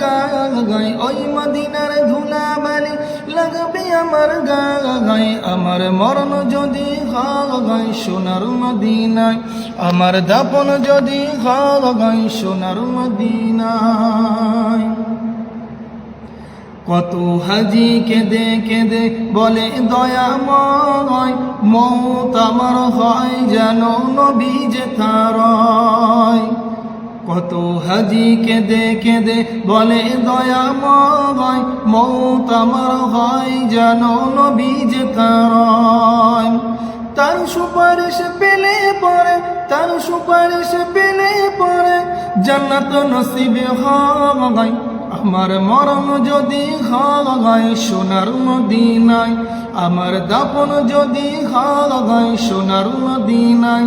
গায় ওই মদিনার ধুলা বালি লাগবে আমার গায় আমার মরণ যদি হয় সোনার মদিনায়। আমার দাপন যদি হয় সোনার মদিনায়। কত হাজি কেঁদে কেঁদে বলে দয়া দয়াময় মৌত আমার হয় যেন নবী যে তারয়। কত হাজি কেঁদে কেঁদে বলে, দয়া দয়াময় মৌত আমার হয় যেন নবী যে তারয় তার সুপারিশ পেলে পরে, তার সুপারিশ পেলে পরে, জান্নাত নসিবে হয় আমার মরণ যদি হয় সোনার মদিনায়, আমার দাপন যদি হয় সোনার মদিনায়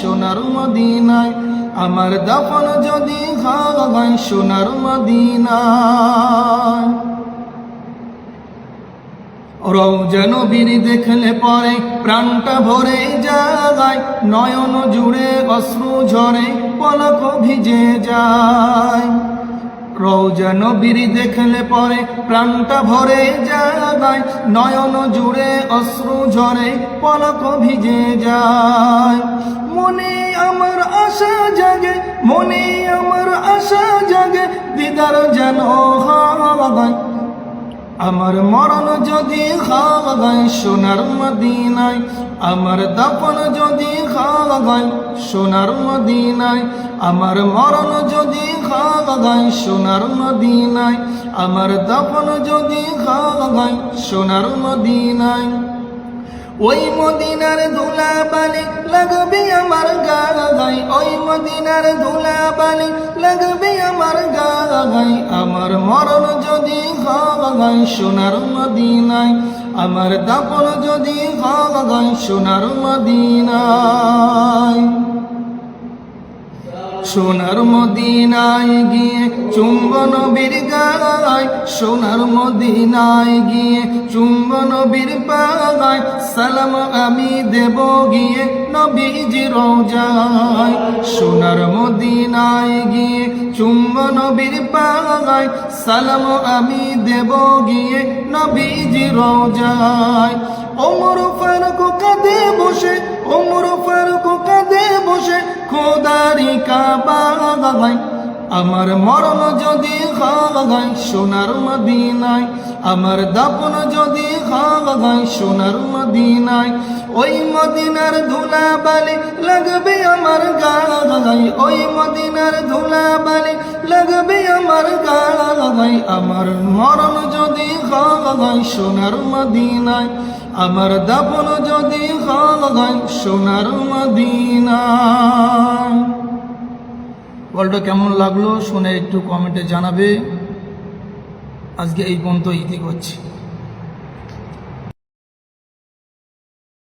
সোনার মদিনায়, আমার দাফন যদি হয় সোনার মদিনায়। রৌজন বীর দেখলে পরে প্রাণটা ভরে যায়, নয়ন জুড়ে অশ্রু ঝরে পলক ভিজে যায়। রৌজন বীর দেখলে পরে প্রাণটা ভরে যায়। নয়ন জুড়ে অশ্রু ঝরে, পলক ভিজে যায়। মনে আমার আশা জাগে, মনে আমার আশা জাগে, দিদার যেন হয় আমার মরণ যদি হয় সোনার মদিনায়। আমার দাপন যদি হয় সোনার মদিনায়। আমার মরণ যদি হয় সোনার মদিনায়, আমার দাপন যদি হয় সোনার মদিনায়। ওই মদিনার ধুলা বালি লাগবে আমার গায় ওই মদিনার ধুলা বালি লাগবে আমার গায় আমার মরণ যদি হয় সোনার মদিনায়, আমার দাপন যদি হয় সোনার মদিনায়। সোনার মদিনায় গিয়ে চুম্বন বীর গায়, সোনার মদিনায় গিয়ে চুম্বন বীর পাগায় সালাম আমি দেব গিয়ে নবীজি রোজায়। সোনার মদিনায় গিয়ে চুম্বন বীর পাগায় সালাম আমি দেব গিয়ে নবীজি রোজায়। ওমর কাবাগায় আমার মরণ যদি খাগায় সোনার মদিনায়। আমার দাপন যদি খাগায় সোনার মদিনায়। ওই মদিনার ধুলা বালি লাগবে আমার গাগায় ওই মদিনার ধুলা বালি লাগবে আমার গাগায় আমার মরণ যদি খাগায় সোনার মদিনায়। আমার দাপন যদি হয় সোনার মদিনায়। গল্পটা কেমন লাগল শুনে একটু কমেন্টে জানাবে। আজকে এই পর্যন্ত ইতি করছি।